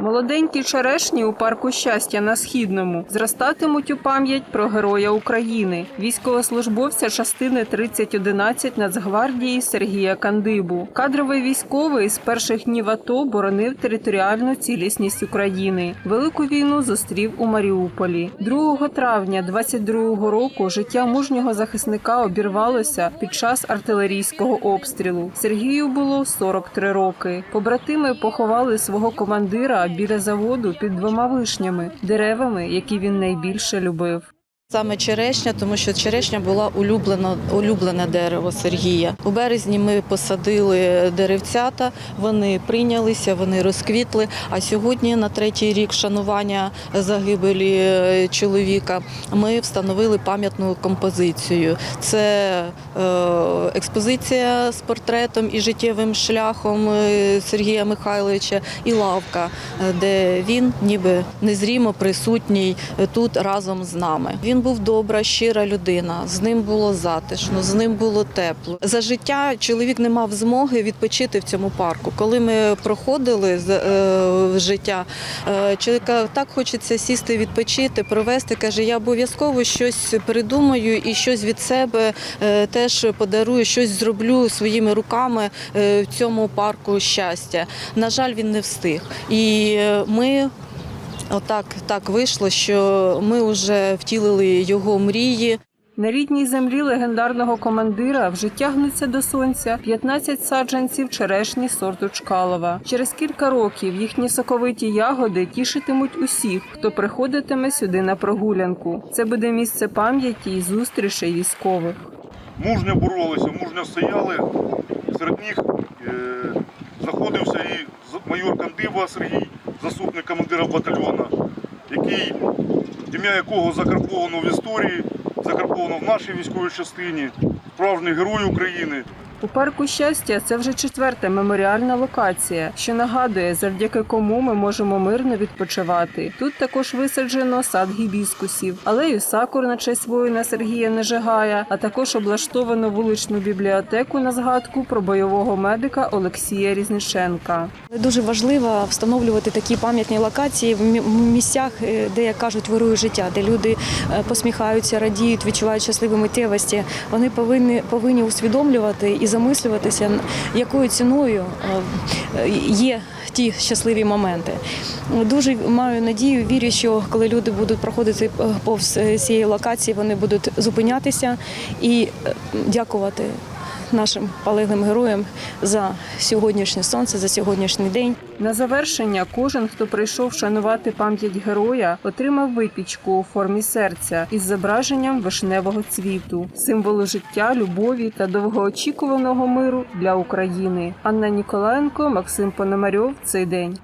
Молоденькі черешні у парку щастя на східному зростатимуть у пам'ять про героя України, військовослужбовця частини 3011 Нацгвардії Сергія Кандибу. Кадровий військовий з перших днів АТО боронив територіальну цілісність України. Велику війну зустрів у Маріуполі. 2 травня 22 року життя мужнього захисника обірвалося під час артилерійського обстрілу. Сергію було 43 роки. Побратими поховали свого командира біля заводу під двома вишнями, деревами, які він найбільше любив. Саме черешня, тому що черешня була улюблена, улюблене дерево Сергія. У березні ми посадили деревцята, вони прийнялися, вони розквітли. А сьогодні, на третій рік шанування загибелі е, чоловіка, ми встановили пам'ятну композицію. Це е, експозиція з портретом і життєвим шляхом е, Сергія Михайловича і лавка, де він ніби незрімо присутній тут разом з нами. Він був добра, щира людина. З ним було затишно, з ним було тепло. За життя чоловік не мав змоги відпочити в цьому парку. Коли ми проходили е, життя, е, чоловіка так хочеться сісти, відпочити, провести. каже, я обов'язково щось придумаю і щось від себе е, теж подарую, щось зроблю своїми руками в цьому парку щастя. На жаль, він не встиг. І ми Отак так вийшло, що ми вже втілили його мрії. На рідній землі легендарного командира вже тягнуться до сонця 15 саджанців черешні сорту Чкалова. Через кілька років їхні соковиті ягоди тішитимуть усіх, хто приходитиме сюди на прогулянку. Це буде місце пам'яті і зустрічей військових. мужньо боролися, мужньо стояли. Серед них е, знаходився і майор Кандива Сергій, заступник командира батальйону, який, ім'я якого закарбовано в історії, закарбовано в нашій військовій частині, справжній герой України. У парку щастя це вже четверта меморіальна локація, що нагадує, завдяки кому ми можемо мирно відпочивати. Тут також висаджено сад гібіскусів, алею сакур на честь воїна Сергія Нежигая, а також облаштовано вуличну бібліотеку на згадку про бойового медика Олексія Різниченка. Дуже важливо встановлювати такі пам'ятні локації в мі- місцях, е, де, як кажуть, вирує життя, де люди е, посміхаються, радіють, відчувають щасливі миттєвості. Вони повинні, повинні усвідомлювати і замислюватися, якою ціною е, є ті щасливі моменти. Дуже маю надію, вірю, що коли люди будуть проходити е, повз е, цієї локації, вони будуть зупинятися і дякувати нашим полеглим героям за сьогоднішнє сонце, за сьогоднішній день. На завершення кожен, хто прийшов шанувати пам'ять героя, отримав випічку у формі серця із зображенням вишневого цвіту, символу життя, любові та довгоочікуваного миру для України. Анна Ніколаєнко, Максим Пономарьов. Цей день.